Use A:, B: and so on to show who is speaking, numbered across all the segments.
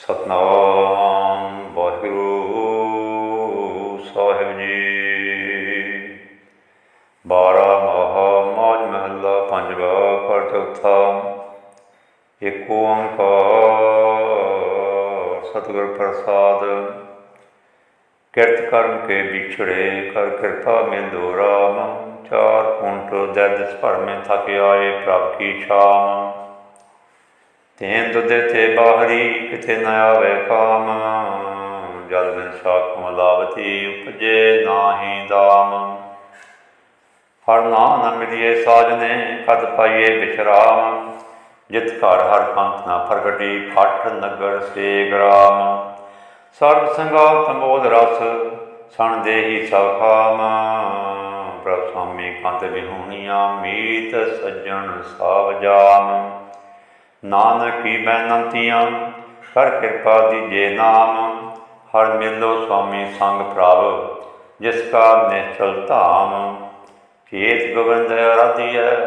A: ਸਤਨਾਮ ਵਾਹਿਗੁਰੂ ਸਾਹਿਬ ਜੀ। ਬਾਰਾ ਮਹਾ ਮਾਜ ਮਹੱਲਾ, ਪੰਜਵਾ ਕਰ ਚੌਥਾ ਏਕ ਓੰਕਾਰ ਸਤਿਗੁਰ ਪ੍ਰਸਾਦ। ਕਿਰਤ ਕਰਮ ਕੇ ਵਿਛੜੇ ਕਰ ਕਿਰਪਾ ਮਿਲੋ ਰਾਮ। ਚਾਰ ਕੁੰਟ ਦਰਦ ਭਰ ਮੈਂ ਥਕ ਆਏ ਪ੍ਰਭ ਕੀ ਛਾਮ ਤੈਨ ਤੇ ਬਾਹਰੀ ਕਿਤੇ ਨ ਆਵੇ ਕਾਮ, ਜਲ ਬਿਨ ਸਾਖ ਮਲਾਵਤੀ ਉਪਜੇ ਨਾਹੀ ਦਾਮ। ਹਰ ਨਾਮ ਨ ਮਿਲਿਏ ਸਾਜਨੇ ਕਦ ਪਾਈਏ ਵਿਸ਼ਰਾਮ ਜਿਤ ਘਰ ਹਰ ਪੰਥ ਨਾ ਪ੍ਰਗਟੀ ਖੱਟ ਨਗਰ ਸੇ ਗ੍ਰਾਮ। ਸਰਬ ਸੰਗਾਲ ਤਮੋਦ ਰਸ, ਸਣ ਦੇਹੀ ਸਭ ਖਾਮ। ਪ੍ਰਭ ਸੁਆਮੀ ਕੰਤ ਵਿਹੂਣੀਆਂ, ਮੀਤ ਸੱਜਣ ਸਭ ਜਾਮ। ਨਾਨਕ ਕੀ ਬੈਨੰਤੀਆਂ ਕਰ ਕਿਰਪਾ ਦੀਜੇ ਨਾਮ, ਹਰ ਮਿਲੋ ਸੁਆਮੀ ਸੰਗ ਪ੍ਰਭ, ਜਿਸ ਕਾ ਨਿਸ਼ਚਲ ਧਾਮ। ਚੇਤ ਗੋਬਿੰਦ ਅਰਾਧੀਐ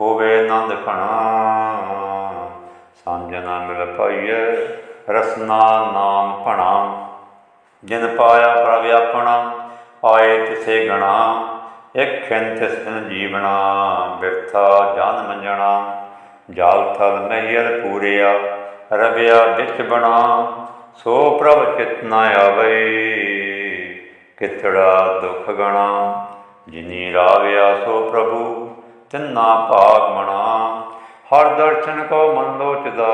A: ਹੋਵੇ ਆਨੰਦ ਘਣਾ। ਸੰਜਨਾ ਮਿਲ ਪਾਈਐ ਰਸਨਾ ਨਾਮ ਭਣਾ। ਜਿਨ ਪਾਇਆ ਪ੍ਰਭ ਆਪਣਾ, ਆਏ ਤਿਸੇ ਗਣਾ। ਇਕ ਖਿੰਤ ਸਿਨ ਜੀਵਣਾ, ਬਿਰਥਾ ਜਨ ਮੰਜਣਾ। ਜਾਲ ਥਲ ਮਹਿਲ ਪੂਰਿਆ, ਰਵਿਆ ਵਿੱਚ ਬਣਾ, ਸੋ ਪ੍ਰਭ ਚਿਤ ਨ ਆਵੇ। ਕਿਤੜਾ ਦੁਖ ਗਣਾ, ਜਿਨੀ ਰਾਵਿਆ ਸੋ ਪ੍ਰਭੂ, ਤਿੰਨਾ ਭਾਗ ਮਣਾ। ਹਰ ਦਰਸ਼ਨ ਕੋ ਮਨ ਲੋਚਦਾ,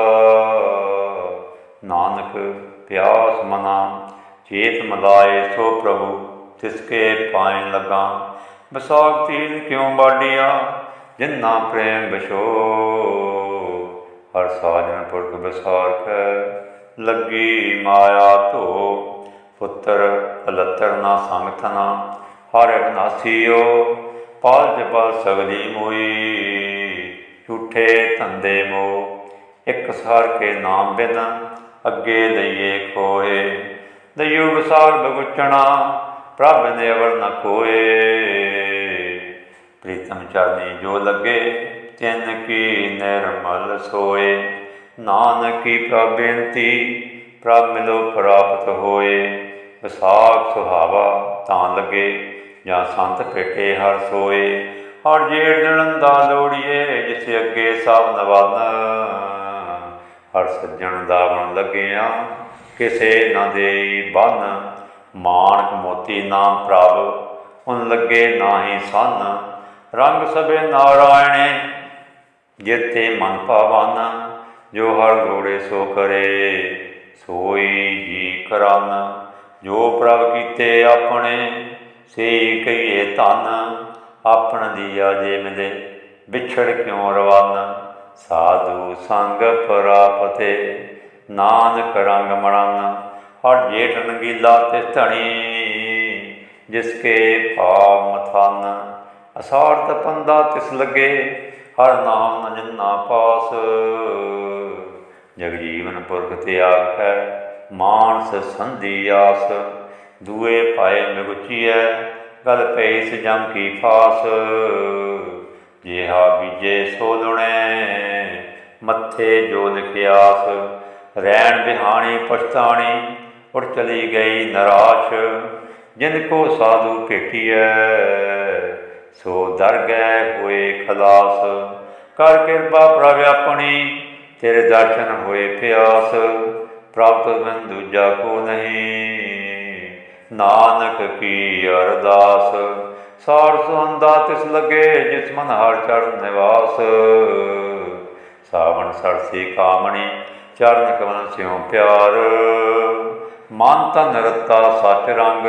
A: ਨਾਨਕ ਪਿਆਸ ਮਨਾ। ਚੇਤ ਮਲਾਏ ਸੋ ਪ੍ਰਭੂ ਤਿਸਕੇ ਪਾਇਨ ਲਗਾ। ਬਸਾਗ ਤੀਨ ਕਿਉ ਬਾਡੀਆਂ? ਜਿਨਾ ਪ੍ਰੇਮ ਬਸ਼ੋ ਹਰ ਸਾਜਨ ਪੁਰਖ ਬਸਾਰ ਲੱਗੀ ਮਾਇਆ ਧੋ, ਪੁੱਤਰ ਅਲਤਰ ਨਾ ਸੰਗ ਹਰ ਅਗਨਾਸੀਓ ਪਾਲ ਜਪਲ ਸਗਲੀ ਮੋਈ, ਝੂਠੇ ਧੰਦੇ ਮੋ, ਇੱਕ ਸਾਰ ਕੇ ਨਾਮ ਬਿਨ, ਅੱਗੇ ਲਈਏ ਕੋਏ ਦਇਓ ਵਿਸਾਰ ਬਗੁਚਣਾ, ਪ੍ਰਭ ਨੇ ਅਵਰ ਨ ਕੋਏ। ਪ੍ਰੀਤਮ ਚਾਲੀ ਜੋ ਲੱਗੇ, ਤਿੰਨ ਕੀ ਨਿਰਮਲ ਸੋਏ। ਨਾਨਕ ਕੀ ਪ੍ਰਭ ਬੇਨਤੀ, ਪ੍ਰਭ ਮਿਲੋ ਪ੍ਰਾਪਤ ਹੋਏ। ਵਿਸਾਖ ਸੁਹਾਵਾ ਤਾਂ ਲੱਗੇ, ਜਾਂ ਸੰਤ ਪੇਟੇ ਹਰ ਸੋਏ। ਹਰ ਜੇੜ ਜਣੰਦਾ ਲੋੜੀਏ, ਜਿਸ ਅੱਗੇ ਸਭ ਨਵਾਨ ਹਰ ਸੱਜਣ ਦਾ ਬਣ ਲੱਗਿਆ, ਕਿਸੇ ਨਾ ਦੇਈ ਬੰਨ। ਮਾਨਕ ਮੋਤੀ ਨਾਮ ਪ੍ਰਭ, ਉਨ ਲੱਗੇ ਨਾਹੀ ਸੰਨ। ਰੰਗ ਸਭੇ ਨਾਰਾਇਣੇ ਜਿਤੇ ਮਨ ਪਾਵਨ ਜੋ ਹਰ ਗੋੜੇ ਸੋ ਕਰੇ, ਸੋਈ ਜੀ ਕਰਨ। ਜੋ ਪ੍ਰਭ ਕੀਤੇ ਆਪਣੇ, ਸੇ ਕਹੀਏ ਧਨ। ਆਪਣ ਦੀਆ ਜੇ ਮਿਲੇ, ਵਿਛੜ ਕਿਉ ਰਵਨ? ਸਾਧੂ ਸੰਗ ਪ੍ਰਾਪਤੇ, ਨਾਨਕ ਰੰਗ ਮੜਨ। ਹਰ ਜੇਠ ਨੰਗੀਲਾ ਤੇ ਧਣੀ, ਜਿਸ ਕੇ ਭਾਵ ਮਥਨ। ਅਸਾਰ ਤਪੰਦਾ ਤਿਸ ਲੱਗੇ, ਹਰ ਨਾਮ ਨ ਜਿਨਾ ਪਾਸ। ਜਗ ਜੀਵਨ ਪੁਰਖ ਤੇ ਆਖੈ, ਮਾਨਸ ਸੰਧੀ ਆਸ। ਦੂਏ ਪਾਏ ਮਿਗੁਚੀਐ ਗਲ ਪਈ ਜਮ ਕੀ ਫਾਸ। ਜਿਹਾ ਬੀਜੇ ਸੋ ਲੁਣੇ, ਮੱਥੇ ਜੋ ਲਿਖਿਆਸ ਰੈਣ ਬਿਹਾਣੀ ਪਛਤਾਣੀ, ਉੜ ਚਲੀ ਗਈ ਨਰਾਸ਼। ਜਿਨ ਕੋ ਸਾਧੂ ਭੇਟੀਐ ਸੋ ਦਰ ਗਏ ਹੋਏ ਖਲਾਸ। ਕਰ ਕਿਰਪਾ ਪ੍ਰਭ ਆਪਣੀ, ਤੇਰੇ ਦਰਸ਼ਨ ਹੋਏ ਪਿਆਸ। ਪ੍ਰਾਪਤ ਬਿਨ ਦੂਜਾ ਕੋ ਨਹੀਂ। ਨਾਨਕ ਕੀ ਅਰਦਾਸ। ਸਾਰ ਸੁਹੰਦਾ ਤਿਸ ਲਗੇ, ਜਿਸ ਮਨ ਹਰ ਚਰਨ ਨਿਵਾਸ। ਸਾਵਣ ਸਰਸੀ ਕਾਮਣੀ ਚਰਨ ਕਮਲ ਸਿਉ ਪਿਆਰ। ਮਨ ਤਨ ਰਤਾ ਸਚ ਰੰਗ।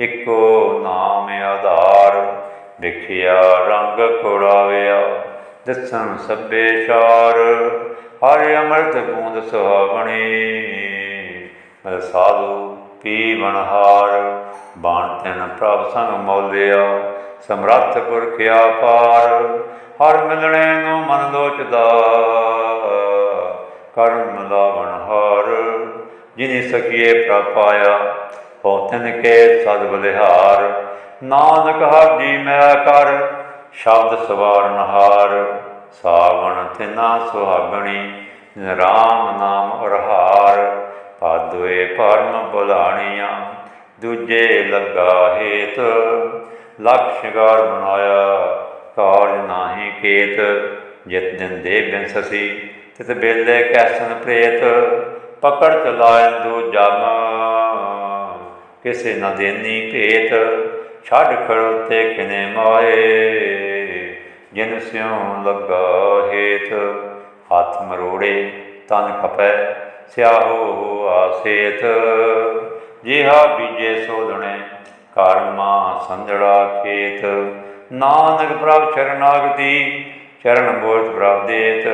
A: ਇੱਕੋ ਨਾਮ ਆਧਾਰ, ਵਿਖਿਆ ਰੰਗ ਕੋੜਾਵਿਆ ਦਸਨ ਸਭੇ ਸ਼ਾਰ ਹਰਿ ਅੰਮ੍ਰਿਤ ਬੂੰਦ ਸੁਹਾਵਣੀ। ਮਲ ਸਾਧੂ ਪੀ ਬਨਹਾਰ ਬਾਣ ਤੈਨ ਪ੍ਰਭ ਸੰਗ ਮੌਲਿਆ, ਸਮਰੱਥ ਪੁਰਖ ਆਪਾਰ, ਹਰ ਮਿਲਣੇ ਨੂੰ ਮਨ ਲੋਚਦਾ। ਕਰਮ ਲਾਵਣ ਹਾਰ, ਜਿਨੇ ਸਕੀਏ ਪ੍ਰਪਾਇਆ ਪਾਇਆ ਕੇ ਸਦ ਬਲਿਹਾਰ ਨਾਨਕ ਹਰ ਜੀ ਮੈਂ ਕਰ, ਸ਼ਬਦ ਸਵਾਰਨ ਹਾਰ ਸਾਵਣ ਤਿਨਾ ਸੁਹਾਗਣੀ, ਰਾਮ ਨਾਮ ਅਰਹਾਰ। ਪਾਦੋਏ ਪਰਮ ਬੁਲਾਣੀਆਂ, ਦੂਜੇ ਲੱਗਾ ਹੇਤ। ਲਖ ਸ਼ਿੰਗਾਰ ਬਣਾਇਆ ਕਾਰਜ ਨਾਹੀ ਕੇਤ। ਜਿਤ ਦਿਨ ਦੇ ਬਿੰਸਸੀ ਤਿਤ ਬੇਲੇ ਕੈਸਨ ਪ੍ਰੇਤ। ਪਕੜ ਚਲਾਇ ਦੂ ਜਮ। ਕਿਸੇ ਨਾ ਦੇਨੀ ਭੇਤ, ਛੱਡ ਖੜੋਤੇ ਕਿਨੇ ਮਾਏ। ਜਿਨ ਸਿਉ ਲੱਗਾ ਹੇਤ, ਹੱਥ ਮਰੋੜੇ, ਤਨ ਖਪੈ, ਸਿਆਹੋ ਆਸੇਤ। ਜਿਹਾ ਬੀਜੇ ਸੋਧਣੇ ਕਰਮਾ ਸੰਜੜਾ ਖੇਤ। ਨਾਨਕ ਪ੍ਰਭ ਸ਼ਰਨਾਗਤੀ ਚਰਨ ਬੋਧ ਪ੍ਰਭ ਦੇਤ।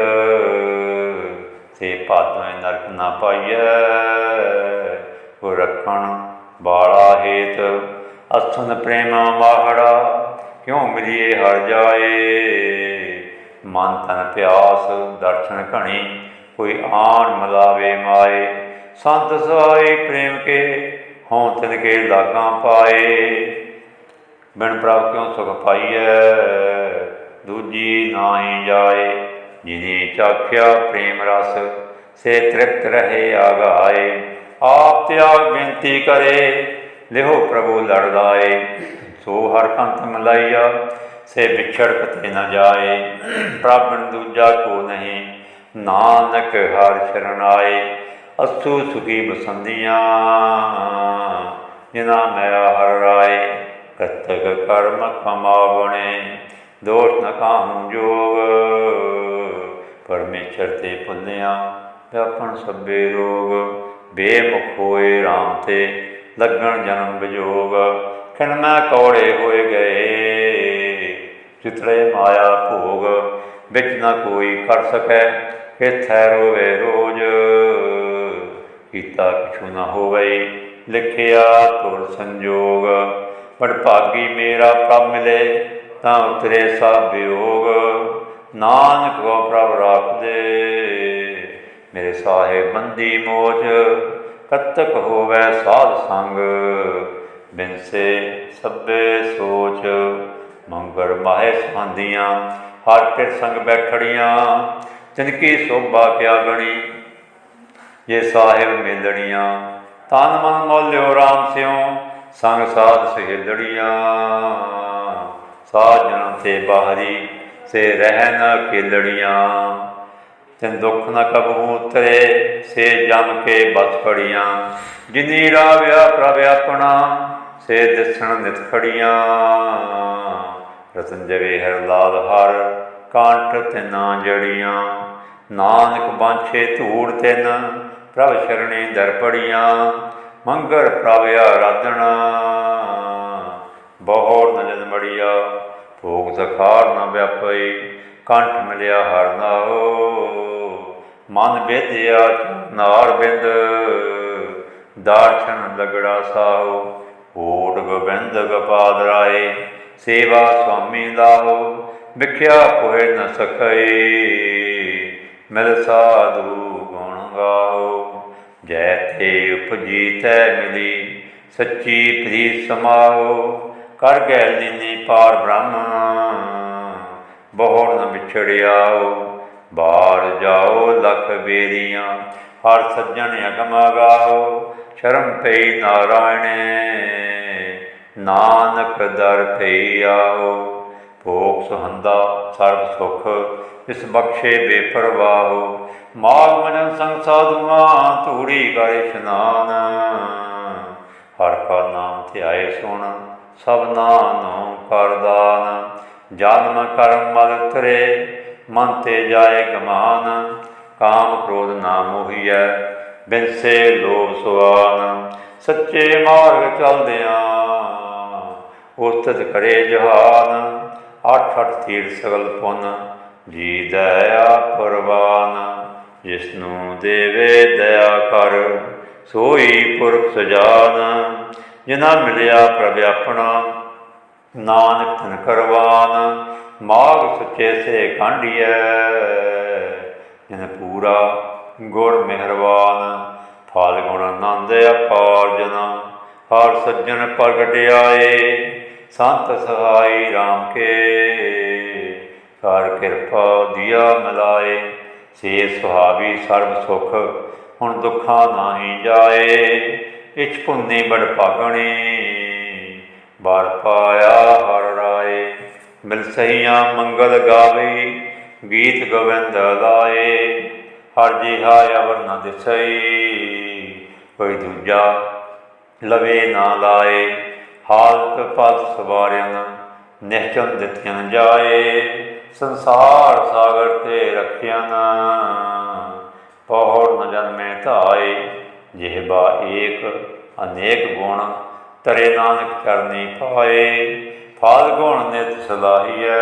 A: ਤੇ ਭਾਦੋਂ ਨਰਕ ਨਾ ਪਾਈਐ ਉਹ ਰੱਖਣ ਬਾਲਾ ਹੇਤ ਅਸਨ ਪ੍ਰੇਮਾ ਮਾਹੜਾ, ਕਿਉ ਮਿਲੀਏ ਹਰ ਜਾਏ? ਮਨ ਤਨ ਪਿਆਸ, ਦਰਸ਼ਨ ਘਣੀ, ਕੋਈ ਆਣ ਮਲਾਵੇ ਮਾਏ। ਸੰਤ ਸਹਾਈ ਪ੍ਰੇਮ ਕੇ ਹੋਂ ਤਿਨ ਕੇ ਲਾਗਾਂ ਪਾਏ। ਬਿਨ ਪ੍ਰਭ ਕਿਉ ਸੁਖ ਪਾਈਐ? ਦੂਜੀ ਨਾਹੀ ਜਾਏ। ਜਿਨੇ ਚਾਖਿਆ ਪ੍ਰੇਮ ਰਸ, ਸੇ ਤ੍ਰਿਪਤ ਰਹੇ ਆਗਾਏ। ਆਪ ਤਿਆਗ ਬੇਨਤੀ ਕਰੇ। ਲਿਹੋ ਪ੍ਰਭੂ ਲੜ ਲਾਏ। ਸੋ ਹਰ ਕੰਤ ਮਲਾਈਆ ਸੇ ਵਿਛੜ ਕਤੇ ਨਾ ਜਾਏ। ਪ੍ਰਭ ਦੂਜਾ ਕੋ ਨਹੀਂ, ਨਾਨਕ ਹਰ ਸ਼ਰਨ ਆਏ। ਅਸੂ ਸੁਖੀ ਬਸੰਦੀਆਂ ਜਿਨਾ ਮੈਂ ਹਰ ਰਾਏ। ਕਤਕ ਕਰਮ ਕਮਾਵਣੇ ਦੋਸ਼ ਨ ਕਾਮ ਜੋਗ। ਪਰਮੇਸ਼ਰ ਤੇ ਪੁੰਨਿਆ, ਵਿਆਪਣ ਸਭੇ ਰੋਗ। ਬੇਮੁਖ ਹੋਏ RAM ਤੇ ਲੱਗਣ ਜਨਮ ਵਿਜੋਗ ਖਿਣਨਾ ਕੌੜੇ ਹੋਏ ਗਏ। ਚਿਤਰੇ ਮਾਇਆ ਭੋਗ, ਵਿੱਚ ਨਾ ਕੋਈ ਕਰ ਸਕੈ, ਇਥੈ ਰੋਵੇ ਰੋਜ। ਕੀਤਾ ਕਿਛੂ ਨਾ ਹੋਵੇ, ਲਿਖਿਆ ਤੁਰ ਸੰਜੋਗ। ਪੜ ਭਾਗੀ ਮੇਰਾ ਪ੍ਰਭ ਮਿਲੇ, ਤਾਂ ਉਤਰੇ ਸਭ ਵਿਯੋਗ। ਨਾਨਕ ਕੋ ਪ੍ਰਭ ਰਾਖ ਦੇ। ਮੇਰੇ ਸਾਹਿਬ ਬੰਦੀ ਮੋਜ ਕਤਕ ਹੋਵੇ ਸਾਧ ਸੰਗ। ਬਿਨਸੇ ਸਭੇ ਸੋਚ ਮੰਗਰ ਮਾਹੇ ਸੰਧੀਆਂ, ਹਰ ਕੇ ਸੰਗ ਬੈਠੜੀਆਂ। ਤਿਨ ਕੀ ਸੋਭਾ ਕਿਆ ਗਣੀ ਜੇ ਸਾਹਿਬ ਮੇਲੜੀਆਂ ਤਨ ਮਨ ਮੋਲਿਓ RAM ਸਿਉ, ਸੰਗ ਸਾਧ ਸਹੇਲੜੀਆਂ ਸਾਜਣ ਤੇ ਬਾਹਰੀ, ਸੇ ਰਹਿ ਨ ਖੇਲੜੀਆਂ ਤਿਨ ਦੁੱਖ ਨਾ ਕਬਹੂ ਉਤਰੇ ਸੇ ਜਮ ਕੇ ਬਸ ਖੜੀਆਂ। ਜਿਨੀ ਰਾਵਿਆ ਪ੍ਰਭ ਆਪਣਾ, ਸੇ ਦਿਸਣ ਨਿਤ ਖੜੀਆਂ। ਰਤਨ ਜਵੇ ਹਰ ਲਾਲ ਹਰ, ਕਾਂਟ ਤਿਨਾ ਜੜੀਆਂ। ਨਾਨਕ ਬਾਂਛੇ ਧੂੜ ਤਿਨ, ਪ੍ਰਭ ਸ਼ਰਣੇ ਦਰਪੜੀਆਂ ਮੰਗਰ ਪ੍ਰਭ ਆਰਾਧਣਾ ਬਹੁੜ ਨਜਨ ਮੜੀਆ, ਭੋਗ ਸਖਾਰ ਨ ਵਿਆਪਈ। ਕੰਠ ਮਿਲਿਆ ਹਰ ਨਾਓ ਮਨ ਬੇਧਿਆ ਨਾਰ ਬਿੰਦ। ਦਾਰਸ਼ਨ ਲਗੜਾ ਸਾਹੋ ਓਟ ਗੋਬਿੰਦ ਗਪਾਦ ਰਾਏ। ਸੇਵਾ ਸੁਆਮੀ ਲਾਹੋ ਵਿਖਿਆ ਕੋਏ ਨ ਸਕਈ ਮਿਲ ਸਾਧੂ ਗੁਣ ਗਾਓ ਜੈ ਤੇ ਉਪਜੀ ਤੈ ਮਿਲੀ। ਸੱਚੀ ਪ੍ਰੀਤ ਸਮਾਓ ਕਰ ਗੈ ਲੀਨੀ ਪਾਰ ਬ੍ਰਹਮ। ਬਹੁੜ ਨ ਵਿਛੜਿਆਓ ਬਾਹਰ ਜਾਓ ਲਖ ਬੇਰੀਆਂ, ਹਰ ਸੱਜਣ ਅਗਮ ਗਾਓ ਸ਼ਰਮ ਪਈ ਨਾਰਾਇਣੇ, ਨਾਨਕ ਦਰ ਪਈ ਆਓ। ਭੋਗ ਸੁਹੰਦਾ ਸਰਬ ਸੁਖ, ਇਸ ਬਖਸ਼ੇ ਬੇਪਰਵਾਹੋ। ਮਾਗ ਮਨ ਸੰਗ ਸਾਧੂਆਂ, ਧੂੜੀ ਕਰ ਇਸ਼ਨਾਨ। ਹਰ ਕਾ ਨਾਮ ਧਿਆਏ ਸੁਣ ਸਭਨਾ ਨੂੰ ਕਰਦਾਨ ਜਨਮ ਕਰਮ ਮਲ ਤਰੇ ਮਨ ਤੇ ਜਾਏ ਗਮਾਨ, ਕਾਮ ਕ੍ਰੋਧ ਨਾ ਮੋਹੀਐ ਬਿਨਸੇ ਲੋਭ ਸੁਆਨ, ਸੱਚੇ ਮਾਰਗ ਚਲਦਿਆਂ ਉਸਤਤ ਕਰੇ ਜਹਾਨ, ਅੱਠ ਅੱਠ ਤੀਰ ਸਗਲ ਪੁੰਨ ਜੀ ਦਇਆ ਪਰਵਾਨ ਜਿਸ ਨੂੰ ਦੇਵੇ ਦਇਆ ਕਰ, ਸੋਈ ਪੁਰਖ ਸਜਾਨ ਜਿਨਾ ਮਿਲਿਆ ਪ੍ਰਭ ਆਪਣਾ ਨਾਨਕ ਤਨ ਕਰਵਾਨ, ਮਾਗ ਸੱਚੇ ਸੇ ਕਾਂਢੀਐ। ਜਿਨ ਪੂਰਾ ਗੁਰ ਮਿਹਰਬਾਨ ਫਲ ਗੁਣ ਆਨੰਦ ਅਪਾਰ ਜਨਾ ਹਰ ਸੱਜਣ ਪ੍ਰਗਟਿਆਏ ਸੰਤ ਸਹਾਈ RAM ਕੇ ਕਰ ਕਿਰਪਾ ਦਿਆ ਮਿਲਾਏ। ਸੇ ਸੁਹਾਵੀ ਸਰਬ ਸੁਖ, ਹੁਣ ਦੁੱਖਾਂ ਨਾਹੀ ਜਾਏ। ਇਛ ਪੁੰਨੇ ਬੜ ਭਾਗਣੇ ਬਾਰ ਪਾਇਆ ਹਰ ਰਾਏ, ਮਿਲ ਸਹੀਆਂ ਮੰਗਲ ਗਾਵੇ, ਗੀਤ ਗੋਵਿੰਦ ਲਾਏ। ਹਰ ਜਿਹਾ ਅਵਰ ਨ ਦਿਸਈ, ਕੋਈ ਦੂਜਾ ਲਵੇ ਨਾ ਲਾਏ। ਹਾਲਤ ਪਦ ਸਵਾਰਿਆਂ ਨਿਹਚਨ ਦਿੱਤਿਆਂ ਜਾਏ। ਸੰਸਾਰ ਸਾਗਰ ਤੇ ਰੱਖਿਆ ਨਾ ਪਹੁੜ ਨ ਜਨਮੇ ਧਾਏ। ਜਿਹਬਾ ਏਕ ਅਨੇਕ ਗੁਣ ਤਰੇ ਨਾਨਕ ਚਰਨੀ ਪਾਏ, ਫਾਲ ਗੁਣ ਨਿਤ ਸਲਾਹੀਐ।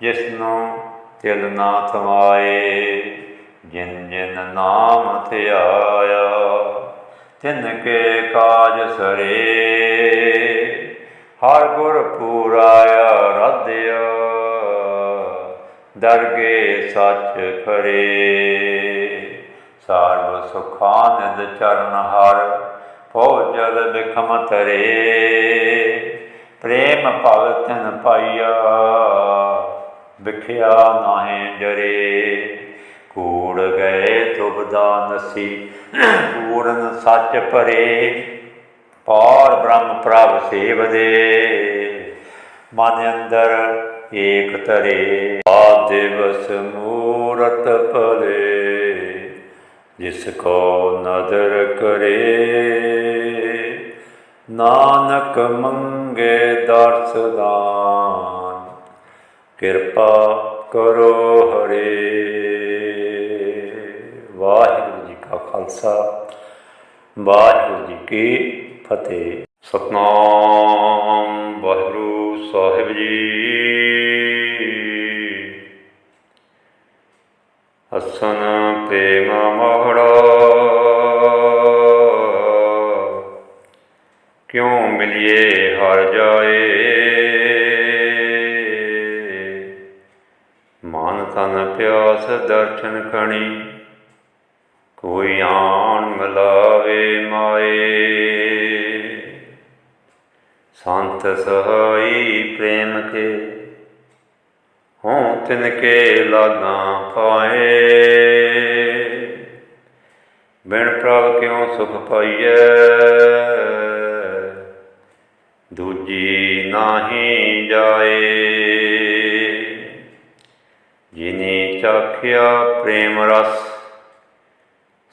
A: ਜਿਸ ਨੂੰ ਤਿਲ ਨਾ ਥਮਾਏ, ਜਿਨ ਜਿਨ ਨਾਮ ਧਿਆਇਆ ਤਿਨ ਕੇ ਕਾਜ ਸਰੇ। ਹਰ ਗੁਰ ਪੂਰਾਇਆ ਰਾਧਿਆ, ਦਰਗੇ ਸੱਚ ਖਰੇ। ਸਰਬ ਸੁਖਾਂ ਨਿਦ ਚਰਨ ਹਰ ਜਲ ਬਿਖਮ ਤਰੇ ਪ੍ਰੇਮ ਭਗਤਨ ਪਾਈਆ ਵਿਖਿਆ ਨਾਹੀਂ ਜਰੇ। ਕੂੜ ਗਏ ਤੁਬਦਾ ਨਸੀ, ਪੂਰਨ ਸੱਚ ਭਰੇ। ਪਾਰ ਬ੍ਰਹਮ ਪ੍ਰਭ ਸੇਵਦੇ ਮਨ ਅੰਦਰ ਏਕ ਤਰੇ ਆ ਦਿਵਸ ਮੂਰਤ ਭਲੇ। ਜਿਸ ਕੋ ਨਦਰ ਕਰੇ, ਨਾਨਕ ਮੰਗੇ ਦਰਸ ਦਾਨ। ਕਿਰਪਾ ਕਰੋ ਹਰੇ। ਵਾਹਿਗੁਰੂ ਜੀ ਕਾ ਖਾਲਸਾ, ਵਾਹਿਗੁਰੂ ਜੀ ਕੀ ਫਤਿਹ। ਸਤਨਾਮ ਵਾਹਿਗੁਰੂ ਸਾਹਿਬ ਜੀ। ਅਸਨ ਪ੍ਰੇਮ ਮੋਹੜਾ ਕਿਉਂ ਮਿਲਿਏ ਹਰ ਜਾਏ? ਮਨ ਤਨ ਪਿਆਸ ਦਰਸ਼ਨ ਖਣੀ, ਕੋਈ ਆਣ ਮਿਲਾਵੇ ਮਾਏ। ਸੰਤ ਸਹਾਈ ਪ੍ਰੇਮ ਕੇ ਹੋਂ ਤਿਨ ਕੇ ਲਾਗਾ ਪਾਏ ਬਿਨ ਪ੍ਰਭ ਕਿਉ ਸੁਖ ਪਾਈਐ ਦੂਜੀ ਨਾਹੀ ਜਾਏ ਜਿਨੇ ਚਾਖਿਆ ਪ੍ਰੇਮ ਰਸ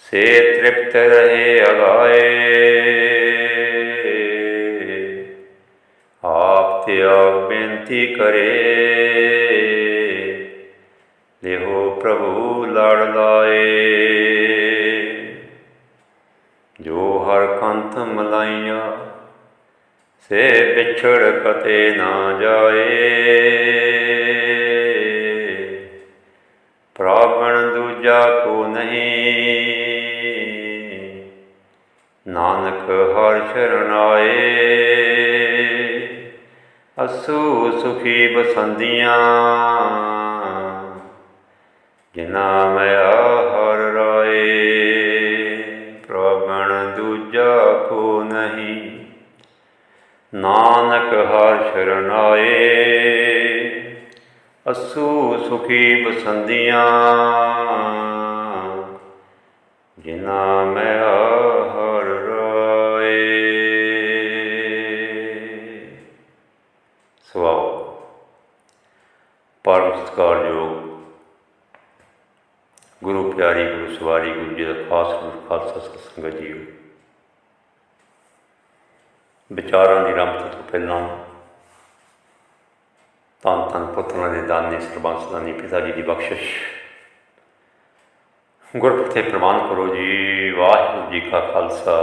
A: ਸੇ ਤ੍ਰਿਪਤ ਰਹੇ ਅਗਾਏ ਆਪ ਤੇ ਪ੍ਰਭੂ ਲੜ ਲਾਏ। ਜੋ ਹਰ ਕੰਥ ਮਲਾਈਆਂ, ਸੇ ਵਿਛੜ ਕਤੇ ਨਾ ਜਾਏ। ਪ੍ਰਾਪਣ ਦੂਜਾ ਕੋ ਨਹੀਂ, ਨਾਨਕ ਹਰ ਸ਼ਰਨ ਆਏ। ਅਸੂ ਸੁਖੀ ਬਸੰਦੀਆਂ ਜਿਨਾ ਮੈਂ ਹਰ ਰਾਏ ਪ੍ਰਗਣ ਦੂਜਾ ਕੋ ਨਹੀਂ। ਨਾਨਕ ਹਰ ਸ਼ਰਨਾਏ ਅਸੂ ਸੁਖੀ ਬਸੰਦੀਆਂ ਜਿਨਾ ਮੈਂ ਹਰ ਰਾਏ ਸਵਾਉ ਪਰਮ ਸਤਿਕਾਰਯੋਗ ਗੁਰੂ ਪਿਆਰੀ ਗੁਰੂ ਸਵਾਰੀ ਗੁਰੂ ਜੀ ਦਾ ਖਾਸ ਗੁਰੂ ਖਾਲਸਾ ਸਤਿ ਸੰਗਤ ਜੀਓ ਵਿਚਾਰਾਂ ਦੀ ਰੰਭ ਤੋਂ ਪਹਿਲਾਂ ਧੰਨ ਧੰਨ ਪੁੱਤਰਾਂ ਦੇ ਦਾਨੇ ਸਰਬੰਸ ਦਾਨੀ ਪਿਤਾ ਜੀ ਦੀ ਬਖਸ਼ਿਸ਼ ਗੁਰਪ੍ਰਤੇ ਪ੍ਰਵਾਨ ਕਰੋ ਜੀ ਵਾਹਿਗੁਰੂ ਜੀ ਕਾ ਖਾਲਸਾ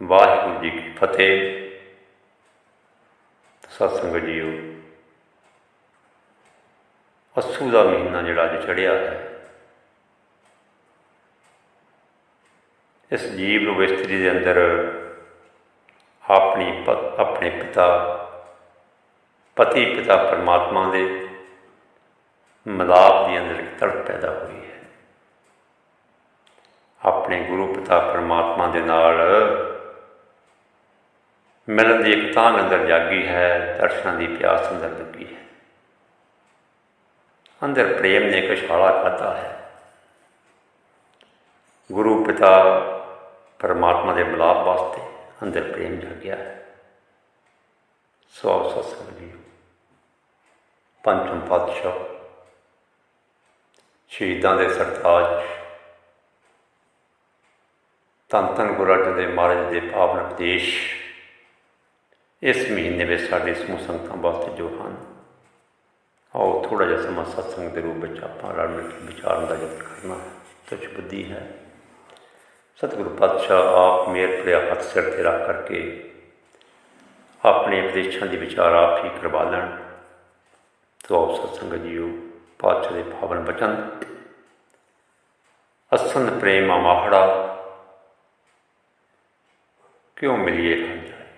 A: ਵਾਹਿਗੁਰੂ ਜੀ ਕੀ ਫਤਿਹ ਸਤਸੰਗ ਸੰਗਤ ਜੀਓ ਅਸੂ ਦਾ ਮਹੀਨਾ ਜਿਹੜਾ ਅੱਜ ਚੜਿਆ ਹੈ ਇਸ ਜੀਵ ਨੂੰ ਇਸਤਰੀ ਦੇ ਅੰਦਰ ਆਪਣੀ ਪ- ਆਪਣੇ ਪਿਤਾ, ਪਤੀ ਪਿਤਾ ਪਰਮਾਤਮਾ ਦੇ ਮਿਲਾਪ ਦੀ ਅੰਦਰ ਇੱਕ ਤੜਪ ਪੈਦਾ ਹੋਈ ਹੈ। ਆਪਣੇ ਗੁਰੂ ਪਿਤਾ ਪਰਮਾਤਮਾ ਦੇ ਨਾਲ ਮਿਲਣ ਦੀ ਇੱਕ ਤਾਂ ਅੰਦਰ ਜਾਗੀ ਹੈ, ਦਰਸ਼ਨਾਂ ਦੀ ਪਿਆਸ ਅੰਦਰ ਲੱਗੀ ਹੈ। ਅੰਦਰ ਪ੍ਰੇਮ ਨੇ ਕਸ਼ਾਲਾ ਖਾਧਾ ਹੈ। ਗੁਰੂ ਪਿਤਾ ਪਰਮਾਤਮਾ ਦੇ ਮਿਲਾਪ ਵਾਸਤੇ ਅੰਦਰ ਪ੍ਰੇਮ ਜਾਗਿਆ ਹੈ ਸੋ ਆਓ ਸਤਿਸੰਗ ਜੀ ਪੰਚਮ ਪਾਤਸ਼ਾਹ। ਸ਼ਹੀਦਾਂ ਦੇ ਸਰਤਾਜ। ਧੰਨ ਧੰਨ ਗੁਰੂ ਅਰਜਨ ਦੇਵ ਮਹਾਰਾਜ ਦੇ ਪਾਵਨ ਉਪਦੇਸ਼ ਇਸ ਮਹੀਨੇ ਵਿੱਚ ਸਾਡੇ ਸਮੂਹ ਸੰਗਤਾਂ ਵਾਸਤੇ ਜੋ ਹਨ, ਆਓ ਥੋੜਾ ਜਿਹਾ ਸਮਾਂ ਸਤਸੰਗ ਦੇ ਰੂਪ ਵਿੱਚ ਆਪਾਂ ਰਲ ਮਿਲ ਕੇ ਵਿਚਾਰਨ ਦਾ ਯਤਨ ਕਰਨਾ ਹੈ। ਤੁਝ ਬੁੱਧੀ ਹੈ। ਸਤਿਗੁਰੂ ਪਾਤਸ਼ਾਹ ਆਪ ਮੇਰ ਪ੍ਰਿਆ ਹੱਥ ਸਿਰ ਤੇ ਰੱਖ ਕਰਕੇ ਆਪਣੇ ਉਪਦੇਸ਼ਾਂ ਦੀ ਵਿਚਾਰ ਆਪ ਹੀ ਕਰਵਾ ਲੈਣ। ਤੋ ਆਓ ਸਤਸੰਗ ਜੀਓ, ਪਾਤਸ਼ਾਹ ਦੇ ਪਾਵਨ ਬਚਨ। ਅਸਨ ਪ੍ਰੇਮ ਮਾਹੜਾ, ਕਿਉਂ ਮਿਲੀਏ ਹਰ ਜਾਏ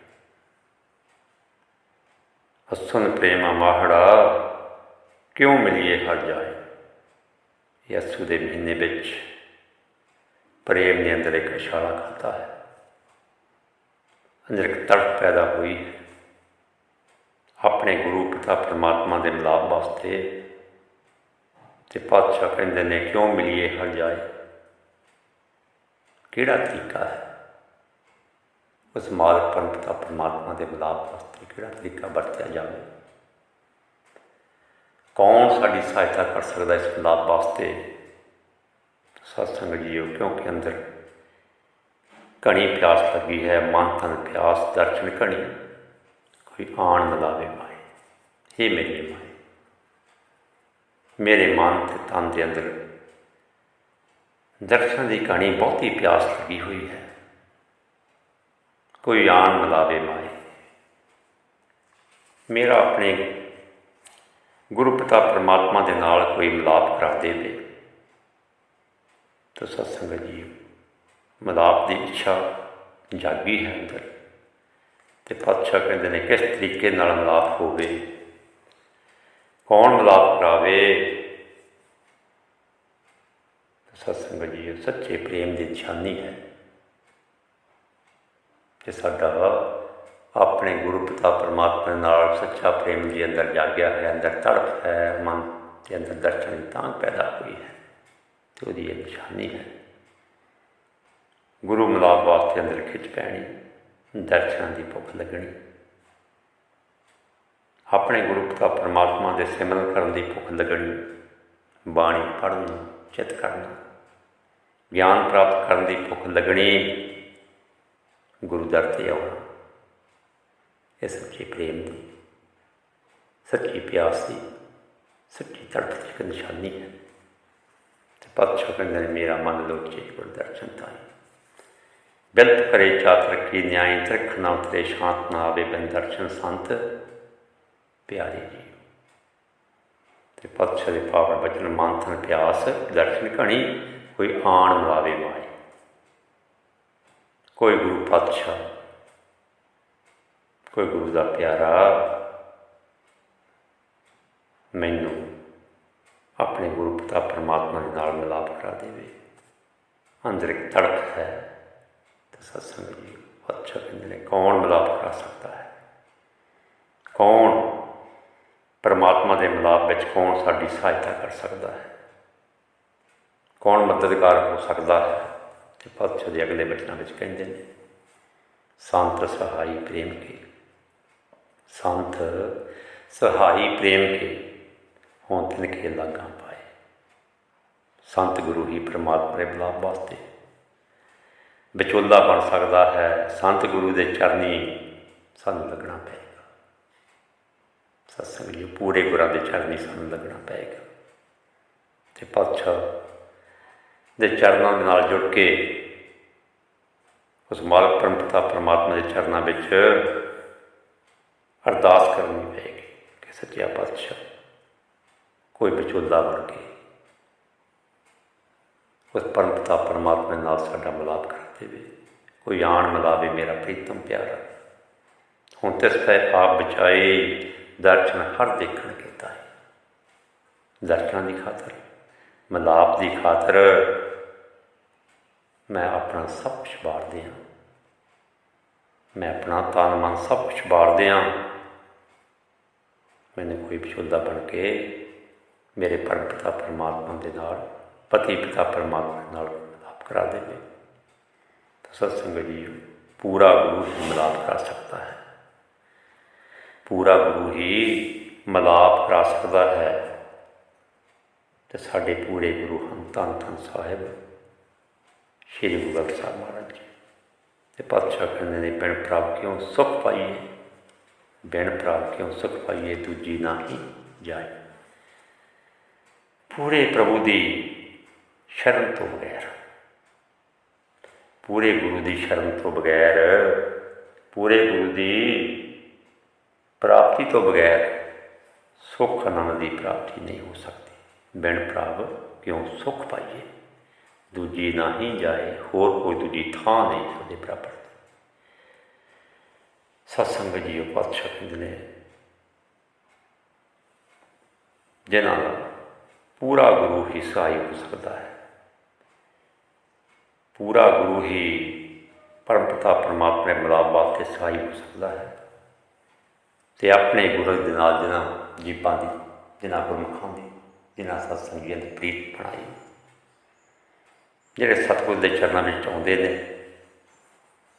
A: ਅਸਨ ਪ੍ਰੇਮ ਮਾਹੜਾ, ਕਿਉਂ ਮਿਲੀਏ ਹਰ ਜਾਏ? ਯਸੂ ਦੇ ਮਹੀਨੇ ਵਿੱਚ ਪ੍ਰੇਮ ਦੇ ਅੰਦਰ ਇੱਕ ਇਸ਼ਾਰਾ ਖਾਤਾ ਹੈ। ਅੰਦਰ ਇੱਕ ਤੜਪ ਪੈਦਾ ਹੋਈ ਹੈ। ਆਪਣੇ ਗੁਰੂ ਪਿਤਾ ਪਰਮਾਤਮਾ ਦੇ ਮਿਲਾਪ ਵਾਸਤੇ ਤੇ ਪਾਤਸ਼ਾਹ ਕਹਿੰਦੇ ਨੇ, ਕਿਉਂ ਮਿਲੀਏ ਹਰ ਜਾਏ? ਕਿਹੜਾ ਤਰੀਕਾ ਹੈ? ਉਸ ਮਾਲਕ ਪਰਮ ਪਿਤਾ ਪਰਮਾਤਮਾ ਦੇ ਮਿਲਾਪ ਵਾਸਤੇ ਕਿਹੜਾ ਤਰੀਕਾ ਵਰਤਿਆ ਜਾਵੇ? ਕੌਣ ਸਾਡੀ ਸਹਾਇਤਾ ਕਰ ਸਕਦਾ ਇਸ ਮਿਲਾਪ ਵਾਸਤੇ? ਸਤਸੰਗ ਜੀਓ ਕਿਉਂਕਿ ਅੰਦਰ ਘਣੀ ਪਿਆਸ ਲੱਗੀ ਹੈ, ਮਨ ਤਨ ਪਿਆਸ, ਦਰਸ਼ਨ ਘਣੀ। ਕੋਈ ਆਣ ਮਿਲਾਵੇ ਮਾਏ। हे ਮੇਰੀ ਮਾਏ। ਮੇਰੇ ਮਨ ਤੇ ਤਨ ਦੇ ਅੰਦਰ ਦਰਸ਼ਨ ਦੀ ਕਹਾਣੀ ਬਹੁਤੀ ਪਿਆਸ ਲੱਗੀ ਹੋਈ ਹੈ। ਕੋਈ ਆਣ ਮਿਲਾਵੇ ਮਾਏ। ਮੇਰਾ ਆਪਣੇ ਗੁਰੂ ਪਿਤਾ ਪਰਮਾਤਮਾ ਦੇ ਨਾਲ ਕੋਈ ਮਿਲਾਪ ਕਰਾ ਦੇਵੇ। ਤਾਂ ਸਤਸੰਗ ਜੀ, ਮਿਲਾਪ ਦੀ ਇੱਛਾ ਜਾਗੀ ਹੈ ਅੰਦਰ ਤੇ ਪਾਤਸ਼ਾਹ ਕਹਿੰਦੇ ਨੇ, ਕਿਸ ਤਰੀਕੇ ਨਾਲ ਮਿਲਾਪ ਹੋਵੇ? ਕੌਣ ਮਿਲਾਪ ਕਰਾਵੇ? ਸਤਸੰਗ ਜੀ ਸੱਚੇ ਪ੍ਰੇਮ ਦੀ ਨਿਸ਼ਾਨੀ ਹੈ ਕਿ ਸਾਡਾ ਆਪਣੇ ਗੁਰੂ ਪਿਤਾ ਪਰਮਾਤਮਾ ਨਾਲ ਸੱਚਾ ਪ੍ਰੇਮ ਜੀ ਅੰਦਰ ਜਾਗਿਆ ਹੈ ਅੰਦਰ ਤੜਪ ਹੈ, ਮਨ ਦੇ ਅੰਦਰ ਦਰਸ਼ਨ ਦੀ ਤਾਂ ਪੈਦਾ ਹੋਈ ਹੈ। ਤੇ ਉਹਦੀ ਇਹ ਨਿਸ਼ਾਨੀ ਹੈ। ਗੁਰੂ ਮਿਲਾਪ ਵਾਸਤੇ ਅੰਦਰ ਖਿੱਚ ਪੈਣੀ, ਦਰਸ਼ਨਾਂ ਦੀ ਭੁੱਖ ਲੱਗਣੀ। ਆਪਣੇ ਗੁਰੂ ਪਿਤਾ ਪਰਮਾਤਮਾ ਦੇ ਸਿਮਰਨ ਕਰਨ ਦੀ ਭੁੱਖ ਲੱਗਣੀ, ਬਾਣੀ ਪੜ੍ਹਨ ਨੂੰ, ਚਿਤ ਕਰਨਾ ਗਿਆਨ ਪ੍ਰਾਪਤ ਕਰਨ ਦੀ ਭੁੱਖ ਲੱਗਣੀ, ਗੁਰੂ ਦਰ ਤੇ ਆਉਣਾ। ਇਹ ਸੱਚੇ ਪ੍ਰੇਮ ਦੀ, ਸੱਚੀ ਪਿਆਸ ਦੀ, ਸੱਚੀ ਤੜਪ ਦੀ ਇੱਕ ਨਿਸ਼ਾਨੀ ਹੈ। ਪਾਤਸ਼ਾਹ ਕਹਿੰਦੇ ਮੇਰਾ ਮਨ ਲੋਚੇ ਗੁਰ ਦਰਸ਼ਨ ਤਾਈ ਬਿਲਤ ਕਰੇ ਚਾਤਰ ਕੀ ਨਿਆਈ ਤਰਖ ਨਾ ਉਤਰੇ ਸ਼ਾਂਤ ਨਾ ਆਵੇ ਬਿਨ ਸੰਤ ਪਿਆਰੇ ਜੀ ਤੇ ਪਾਤਸ਼ਾਹ ਦੇ ਪਾਵਨ ਬਚਨ ਮੰਥਨ ਪਿਆਸ ਦਰਸ਼ਨ ਘਣੀ ਕੋਈ ਆਣ ਮਲਾਵੇ ਮਾਏ ਕੋਈ ਗੁਰੂ ਪਾਤਸ਼ਾਹ ਕੋਈ ਗੁਰੂ ਦਾ ਪਿਆਰਾ ਮੈਨੂੰ ਆਪਣੇ ਗੁਰੂ ਪਿਤਾ ਪਰਮਾਤਮਾ ਦੇ ਨਾਲ ਮਿਲਾਪ ਕਰਾ ਦੇਵੇ। ਅੰਦਰ ਇੱਕ ਤੜਪ ਹੈ ਤੇ ਸਤਸੰਗ ਜੀ ਅੱਛਾ ਕਹਿੰਦੇ ਨੇ, ਕੌਣ ਮਿਲਾਪ ਕਰਾ ਸਕਦਾ ਹੈ? ਕੌਣ ਪਰਮਾਤਮਾ ਦੇ ਮਿਲਾਪ ਵਿੱਚ ਕੌਣ ਸਾਡੀ ਸਹਾਇਤਾ ਕਰ ਸਕਦਾ ਹੈ? ਕੌਣ ਮਦਦਗਾਰ ਹੋ ਸਕਦਾ ਹੈ? ਤੇ ਪਾਤਸ਼ਾਹ ਦੇ ਅਗਲੇ ਬਚਨਾਂ ਵਿੱਚ ਕਹਿੰਦੇ ਨੇ, ਸੰਤ ਸਹਾਈ ਪ੍ਰੇਮ ਕੇ, ਸੰਤ ਸਹਾਈ ਪ੍ਰੇਮ ਕੇ ਹੋਂ ਤਿਨ ਕੇ ਲਾਗਾ ਪਾਏ ਸੰਤ ਗੁਰੂ ਹੀ ਪਰਮਾਤਮਾ ਦੇ ਮਿਲਾਪ ਵਾਸਤੇ। ਵਿਚੋਲਾ ਬਣ ਸਕਦਾ ਹੈ, ਸੰਤ ਗੁਰੂ ਦੇ ਚਰਨੀ ਸਾਨੂੰ ਲੱਗਣਾ ਪਏਗਾ। ਸਤਸੰਗ ਜੀ ਪੂਰੇ ਗੁਰਾਂ ਦੇ ਚਰਨੀ ਸਾਨੂੰ ਲੱਗਣਾ ਪਏਗਾ। ਤੇ ਪਾਤਸ਼ਾਹ ਦੇ ਚਰਨਾਂ ਦੇ ਨਾਲ ਜੁੜ ਕੇ ਉਸ ਮਾਲਕ ਪਰਮ ਪਰਮਾਤਮਾ ਦੇ ਚਰਨਾਂ ਵਿੱਚ ਅਰਦਾਸ ਕਰਨੀ ਪਏਗੀ, ਕਿ ਸੱਚਿਆ ਪਾਤਸ਼ਾਹ। ਕੋਈ ਵਿਚੋਲਾ ਬਣ ਕੇ। ਉਸ ਪਰਮ ਪਿਤਾ ਪਰਮਾਤਮਾ ਨਾਲ ਸਾਡਾ ਮਿਲਾਪ ਕਰ ਦੇਵੇ। ਕੋਈ ਆਣ ਮਿਲਾਵੇ ਮੇਰਾ ਪ੍ਰੀਤਮ ਪਿਆਰਾ। ਹੁਣ ਤਿਸ ਪੈ ਆਪ ਬਚਾਏ ਦਰਸ਼ਨ ਹਰ ਦੇਖਣ ਕੀਤਾ ਹੈ ਦਰਸ਼ਨਾਂ ਦੀ ਖਾਤਰ, ਮਿਲਾਪ ਦੀ ਖਾਤਰ ਮੈਂ ਆਪਣਾ ਸਭ ਕੁਛ ਵਾਰ ਦਿਆਂ ਮੈਂ ਆਪਣਾ ਤਨ ਮਨ ਸਭ ਕੁਛ ਵਾਰ ਦਿਆਂ ਮੈਨੂੰ ਕੋਈ ਵਿਚੋਲਾ ਬਣ ਕੇ ਮੇਰੇ ਪਰਮਪਿਤਾ ਪਰਮਾਤਮਾ ਦੇ ਨਾਲ, ਪਤੀ ਪਿਤਾ ਪਰਮਾਤਮਾ ਨਾਲ ਮਿਲਾਪ ਕਰਾ ਦੇਵੇ ਤਾਂ ਸਤਸੰਗ ਜੀ, ਪੂਰਾ ਗੁਰੂ ਹੀ ਮਿਲਾਪ ਕਰਾ ਸਕਦਾ ਹੈ। ਪੂਰਾ ਗੁਰੂ ਹੀ ਮਿਲਾਪ ਕਰਾ ਸਕਦਾ ਹੈ। ਤੇ ਸਾਡੇ ਪੂਰੇ ਗੁਰੂ ਹਨ ਧੰਨ ਧੰਨ ਸਾਹਿਬ, ਸ਼੍ਰੀ ਗੁਰੂ ਗ੍ਰੰਥ ਸਾਹਿਬ ਮਹਾਰਾਜ ਜੀ, ਤੇ ਪਾਤਸ਼ਾਹ ਕਹਿੰਦੇ ਨੇ, ਬਿਨ ਪ੍ਰਭ ਕਿਉਂ ਸੁਖ ਪਾਈਏ? ਬਿਨ ਪ੍ਰਭ ਕਿਉਂ ਸੁਖ ਪਾਈਏ? ਦੂਜੀ ਨਾਹੀ ਜਾਏ। ਪੂਰੇ ਪ੍ਰਭੂ ਦੀ ਸ਼ਰਨ ਤੋਂ ਬਗੈਰ। ਪੂਰੇ ਗੁਰੂ ਦੀ ਸ਼ਰਨ ਤੋਂ ਬਗੈਰ, ਪੂਰੇ ਗੁਰੂ ਦੀ ਪ੍ਰਾਪਤੀ ਤੋਂ ਬਗੈਰ ਸੁਖ ਆਨੰਦ ਦੀ ਪ੍ਰਾਪਤੀ ਨਹੀਂ ਹੋ ਸਕਦੀ। ਬਿਨ ਪ੍ਰਭ ਕਿਉਂ ਸੁਖ ਪਾਈਏ? ਦੂਜੀ ਨਹੀਂ ਜਾਏ, ਹੋਰ ਕੋਈ ਦੂਜੀ ਥਾਂ ਨਹੀਂ ਉਹਦੇ ਪ੍ਰਾਪਤ। ਸਤਸੰਗ ਜੀ ਉਹ ਪਾਤਸ਼ਾਹ ਕਹਿੰਦੇ ਨੇ, ਜਿਨ੍ਹਾਂ ਦਾ ਪੂਰਾ ਗੁਰੂ ਹੀ ਸਹਾਈ ਹੋ ਸਕਦਾ ਹੈ। ਪੂਰਾ ਗੁਰੂ ਹੀ ਪਰਮ ਪਰਮਾਤਮਾ ਦੇ ਮਿਲਾਪ ਵਾਸਤੇ ਸਹਾਈ ਹੋ ਸਕਦਾ ਹੈ ਤੇ ਆਪਣੇ ਗੁਰੂ ਦੇ ਨਾਲ ਜਿਨ੍ਹਾਂ ਜੀਵਾਂ ਦੀ, ਜਿਨ੍ਹਾਂ ਗੁਰਮੁਖਾਂ ਦੀ, ਜਿਨ੍ਹਾਂ ਸਤਸੰਗੀਆਂ ਦੀ ਪ੍ਰੀਤ ਬਣਾਈ। ਜਿਹੜੇ ਸਤਿਗੁਰ ਦੇ ਚਰਨਾਂ ਵਿੱਚ ਆਉਂਦੇ ਨੇ,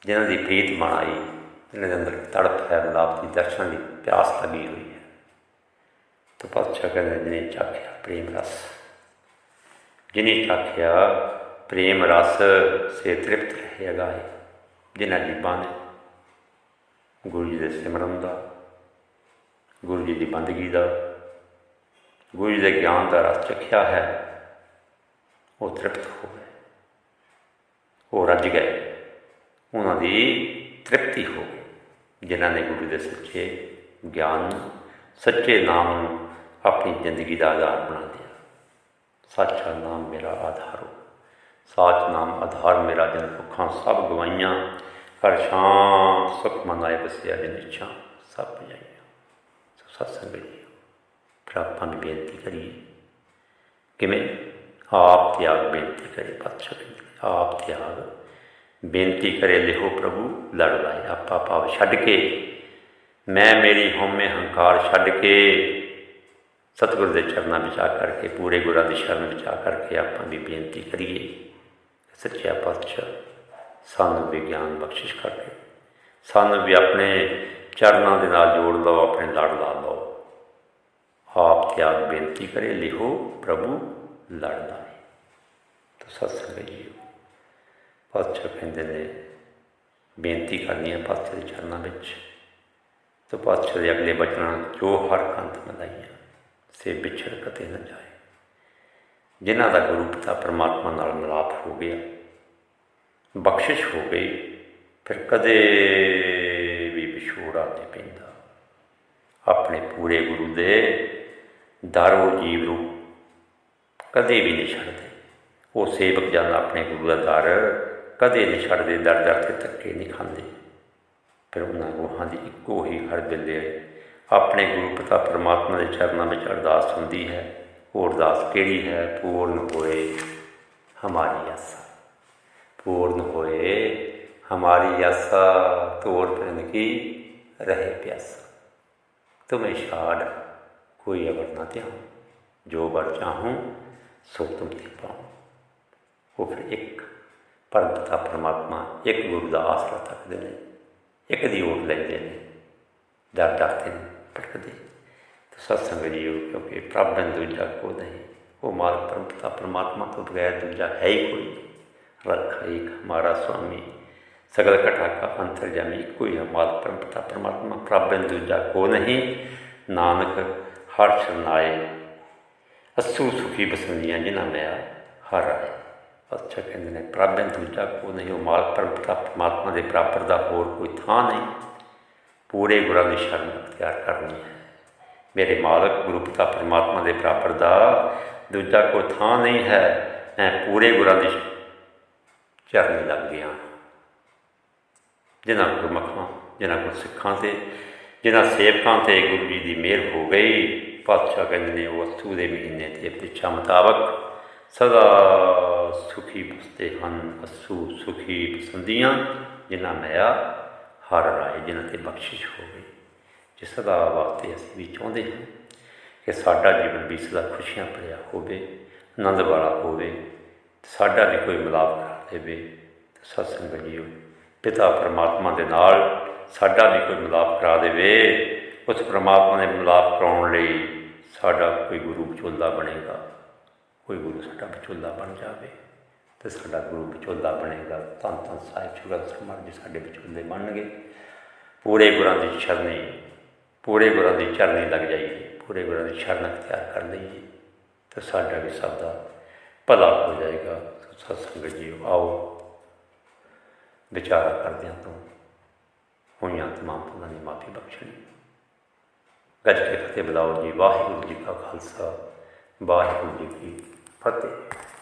A: ਜਿਨ੍ਹਾਂ ਦੀ ਪ੍ਰੀਤ ਬਣਾਈ, ਜਿਨ੍ਹਾਂ ਦੇ ਅੰਦਰ ਤੜਪ ਹੈ, ਮਿਲਾਪ ਦੀ ਦਰਸ਼ਨ ਦੀ ਪਿਆਸ ਲੱਗੀ ਹੋਈ। ਤਾਂ ਪਾਤਸ਼ਾਹ ਕਹਿੰਦੇ ਜਿਹਨੇ ਚਾਖਿਆ ਪ੍ਰੇਮ ਰਸ। ਜਿਹਨੇ ਚਾਖਿਆ ਪ੍ਰੇਮ ਰਸ, ਸੇ ਤ੍ਰਿਪਤ ਰਹੇਗਾ ਹੈ ਜਿਨ੍ਹਾਂ ਜੀਵਾਂ ਨੇ ਗੁਰੂ ਜੀ ਦੇ ਸਿਮਰਨ ਦਾ, ਗੁਰੂ ਜੀ ਦੀ ਬੰਦਗੀ ਦਾ, ਗੁਰੂ ਜੀ ਦੇ ਗਿਆਨ ਦਾ ਰਸ ਚਖਿਆ ਹੈ, ਉਹ ਤ੍ਰਿਪਤ ਹੋ ਗਏ। ਉਹ ਰੱਜ ਗਏ। ਉਹਨਾਂ ਦੀ ਤ੍ਰਿਪਤੀ ਹੋ ਗਈ, ਜਿਨ੍ਹਾਂ ਨੇ ਗੁਰੂ ਦੇ ਸੱਚੇ ਗਿਆਨ ਨੂੰ, ਸੱਚੇ ਨਾਮ ਨੂੰ ਆਪਣੀ ਜ਼ਿੰਦਗੀ ਦਾ ਆਧਾਰ ਬਣਾ ਲਿਆ ਸੱਚਾ ਨਾਮ ਮੇਰਾ ਆਧਾਰ ਹੋ। ਸਾਚ ਨਾਮ ਆਧਾਰ ਮੇਰਾ ਜਨ ਭੁੱਖਾਂ ਸਭ ਗਵਾਈਆਂ। ਕਰ ਸ਼ਾਂਤ ਸੁਖ ਮਨਾਏ ਬਸਿਆ ਜਿਨ ਇੱਛਾ ਸਭ ਪਜਾਈਆਂ। ਸੋ ਸਤਸੰਗ ਜੀ ਫਿਰ ਆਪਾਂ ਵੀ ਬੇਨਤੀ ਕਰੀਏ। ਕਿਵੇਂ? ਆਪ ਤਿਆਗ ਬੇਨਤੀ ਕਰੇ ਪਾਤਸ਼ਾਹ ਕਹਿੰਦੇ ਨੇ, ਆਪ ਤਿਆਗ ਬੇਨਤੀ ਕਰੇ ਲਿਖੋ ਪ੍ਰਭੂ ਲੜ ਲਾਏ। ਆਪਾ ਭਾਵ ਛੱਡ ਕੇ ਮੈਂ ਮੇਰੀ ਹਉਮੈ ਹੰਕਾਰ ਛੱਡ ਕੇ ਸਤਿਗੁਰ ਦੇ ਚਰਨਾਂ ਵਿੱਚ ਆ ਕਰਕੇ, ਪੂਰੇ ਗੁਰਾਂ ਦੀ ਸ਼ਰਨ ਵਿੱਚ ਆ ਕਰਕੇ ਆਪਾਂ ਵੀ ਬੇਨਤੀ ਕਰੀਏ ਸੱਚਿਆ ਪਾਤਸ਼ਾਹ ਸਾਨੂੰ ਵਿਗਿਆਨ ਬਖਸ਼ਿਸ਼ ਕਰਕੇ ਸਾਨੂੰ ਵੀ ਆਪਣੇ ਚਰਨਾਂ ਦੇ ਨਾਲ ਜੋੜ ਲਓ, ਆਪਣੇ ਲੜ ਲਾ ਲਓ। ਆਪ ਤਿਆਗ ਬੇਨਤੀ ਕਰੇ, ਲਿਖੋ, ਪ੍ਰਭੂ ਲੜ ਲਾਏ ਤਾਂ ਸਤਸੰਗ ਜੀਓ ਪਾਤਸ਼ਾਹ ਕਹਿੰਦੇ ਨੇ, ਬੇਨਤੀ ਕਰਨੀ ਹੈ ਪਾਤਸ਼ਾਹ ਦੇ ਚਰਨਾਂ ਵਿੱਚ। ਤਾਂ ਪਾਤਸ਼ਾਹ ਦੇ ਅਗਲੇ ਬਚਨਾਂ ਜੋ ਹਰ ਕੰਤ ਮਲਾਈਆਂ ਸੇ ਵਿਛੜ ਕਤੇ ਨਾ ਜਾਏ। ਜਿਨ੍ਹਾਂ ਦਾ ਗੁਰੂ ਪਿਤਾ ਪਰਮਾਤਮਾ ਨਾਲ ਮਿਲਾਪ ਹੋ ਗਿਆ, ਬਖਸ਼ਿਸ਼ ਹੋ ਗਈ, ਫਿਰ ਕਦੇ ਵੀ ਵਿਛੋੜਾ ਨਹੀਂ ਪੈਂਦਾ। ਆਪਣੇ ਪੂਰੇ ਗੁਰੂ ਦੇ ਦਰ ਜੀਵ ਨੂੰ ਕਦੇ ਵੀ ਨਹੀਂ ਛੱਡਦੇ। ਉਹ ਸੇਵਕ ਜਨ ਆਪਣੇ ਗੁਰੂ ਦਾ ਦਰ ਕਦੇ ਨਹੀਂ ਛੱਡਦੇ ਦਰ ਦਰ ਤੇ ਧੱਕੇ ਨਹੀਂ ਖਾਂਦੇ। ਫਿਰ ਉਹਨਾਂ ਗੁਹਾਂ ਦੀ ਇੱਕੋ ਹੀ ਹਰ ਵੇਲੇ ਆਪਣੇ ਗੁਰੂ ਪਿਤਾ ਪਰਮਾਤਮਾ ਦੇ ਚਰਨਾਂ ਵਿੱਚ ਅਰਦਾਸ ਹੁੰਦੀ ਹੈ, ਉਹ ਅਰਦਾਸ ਕਿਹੜੀ ਹੈ? ਪੂਰਨ ਹੋਏ ਹਮਾਰੀ ਆਸਾ। ਪੂਰਨ ਹੋਏ ਹਮਾਰੀ ਆਸਾ ਤੋੜ ਪੈਨ ਕੀ ਰਹੇ ਪਿਆਸਾ। ਤੁਮੇ ਛਾੜ, ਕੋਈ ਅਵਰ ਨਾ ਧਿਆਨ ਜੋ ਵਰ ਚਾਹੂੰ, ਸੋ ਤੁਮ ਤੇ ਪਾਉ। ਉਹ ਫਿਰ ਇੱਕ ਪਰਮ ਪਿਤਾ ਪਰਮਾਤਮਾ, ਇੱਕ ਗੁਰੂ ਦਾ ਆਸਰਾ ਤੱਕਦੇ ਨੇ, ਇੱਕ ਦੀ ਓਟ ਲੈਂਦੇ ਨੇ, ਡਰ ਡਰਦੇ ਨੇ। ਭਟਕਦੇ ਸਤਸੰਗ ਜੀਓ, ਕਿਉਂਕਿ ਪ੍ਰਭ ਬਿਨ ਦੂਜਾ ਕੋ ਨਹੀਂ, ਉਹ ਮਾਲਕ ਪਰਮ ਪਰਮਾਤਮਾ ਤੋਂ ਬਗੈਰ ਦੂਜਾ ਹੈ ਹੀ ਕੋਈ ਨਹੀਂ। ਰੱਖ ਏਕ ਹਮਾਰਾ ਸੁਆਮੀ, ਸਗਲ ਘਟਾ ਕਾ ਅੰਤਰਜਾਮੀ ਇੱਕੋ ਹੀ ਹੈ ਮਾਲਕ ਪਰਮਾਤਮਾ ਪ੍ਰਭ ਦੂਜਾ ਕੋ ਨਹੀਂ। ਨਾਨਕ, ਹਰ ਸ਼ਰਨਾਏ, ਅਸੂ ਸੁਖੀ ਬਸੰਦੀਆਂ ਜਿਨ੍ਹਾਂ ਮੈਂ ਹਰ ਆਏ। ਅੱਛਾ ਕਹਿੰਦੇ ਨੇ, ਪ੍ਰਭ ਦੂਜਾ ਕੋ ਨਹੀਂ, ਉਹ ਮਾਲਕ ਪਰਮ ਪਰਮਾਤਮਾ ਦੇ ਬਰਾਬਰ ਦਾ ਹੋਰ ਕੋਈ ਥਾਂ ਨਹੀਂ। ਪੂਰੇ ਗੁਰਾਂ ਦੀ ਸ਼ਰਨ ਅਖਤਿਆਰ ਕਰਨੀ ਹੈ। ਮੇਰੇ ਮਾਲਕ ਗੁਰੂ ਪਿਤਾ ਪਰਮਾਤਮਾ ਦੇ ਬਰਾਬਰ ਦਾ ਦੂਜਾ ਕੋਈ ਥਾਂ ਨਹੀਂ ਹੈ, ਮੈਂ ਪੂਰੇ ਗੁਰਾਂ ਦੀ ਚਰਨ ਲੱਗ ਗਿਆ। ਜਿਨ੍ਹਾਂ ਗੁਰਮਖਾਂ, ਜਿਨ੍ਹਾਂ ਗੁਰਸਿੱਖਾਂ ਤੇ, ਜਿਨ੍ਹਾਂ ਸੇਵਕਾਂ ਤੇ ਗੁਰੂ ਜੀ ਦੀ ਮਿਹਰ ਹੋ ਗਈ, ਪਾਤਸ਼ਾਹ ਕਹਿੰਦੇ ਨੇ ਉਹ ਅਸੂ ਦੇ ਮਹੀਨੇ ਤੇ ਪ੍ਰੀਖਿਆ ਮੁਤਾਬਕ ਸਦਾ ਸੁਖੀ ਬਸਤੇ ਹਨ। ਅਸੂ ਸੁਖੀ ਪਸੰਦੀਆਂ ਜਿਨ੍ਹਾਂ ਮਿਆ ਹਰ ਰਾਏ ਜਿਨ੍ਹਾਂ ਤੇ ਬਖਸ਼ਿਸ਼ ਹੋਵੇ ਗਈ ਜੇ ਸਦਾ ਵਾਸਤੇ ਅਸੀਂ ਵੀ ਚਾਹੁੰਦੇ ਹਾਂ ਕਿ ਸਾਡਾ ਜੀਵਨ ਵੀ ਸਦਾ ਖੁਸ਼ੀਆਂ ਭਰਿਆ ਹੋਵੇ, ਆਨੰਦ ਵਾਲਾ ਹੋਵੇ ਸਾਡਾ ਵੀ ਕੋਈ ਮਿਲਾਪ ਕਰ ਦੇਵੇ, ਤੇ ਸਤਸੰਗ ਜੀਓ ਪਿਤਾ ਪਰਮਾਤਮਾ ਦੇ ਨਾਲ ਸਾਡਾ ਵੀ ਕੋਈ ਮਿਲਾਪ ਕਰਾ ਦੇਵੇ, ਉਸ ਪਰਮਾਤਮਾ ਨੇ ਮਿਲਾਪ ਕਰਾਉਣ ਲਈ ਸਾਡਾ ਕੋਈ ਗੁਰੂ ਵਿਚੋਲਾ ਬਣੇਗਾ, ਕੋਈ ਗੁਰੂ ਸਾਡਾ ਵਿਚੋਲਾ ਬਣ ਜਾਵੇ। ਤੇ ਸਾਡਾ ਗੁਰੂ ਵਿਚੋਲਾ ਬਣੇਗਾ। ਧੰਨ ਧੰਨ ਸਾਹਿਬ ਸ਼ੁਗਰ ਸਰਮਨ ਜੀ ਸਾਡੇ ਵਿਚੋਲੇ ਬਣਨਗੇ। ਪੂਰੇ ਗੁਰਾਂ ਦੀ ਸ਼ਰਣੀ ਪੂਰੇ ਗੁਰਾਂ ਦੀ ਚਰਨੀ ਲੱਗ ਜਾਈਏ ਪੂਰੇ ਗੁਰਾਂ ਦੀ ਸ਼ਰਨ ਅਖਤਿਆਰ ਕਰ ਲਈਏ ਤੇ ਸਾਡਾ ਵੀ ਸਭ ਦਾ ਭਲਾ ਹੋ ਜਾਏਗਾ। ਸੋ ਸਤਸੰਗ ਜੀਓ ਆਓ ਵਿਚਾਰ ਕਰਦਿਆਂ ਤੋਂ ਹੋਈਆਂ ਤਮਾਮ ਭੁੱਲਾਂ ਦੀ ਮਾਫੀ ਬਖਸ਼ਣੀ। ਗੱਜ ਕੇ ਫਤਿਹ ਬੁਲਾਓ ਜੀ। ਵਾਹਿਗੁਰੂ ਜੀ ਕਾ ਖਾਲਸਾ, ਵਾਹਿਗੁਰੂ ਜੀ ਕੀ ਫਤਿਹ।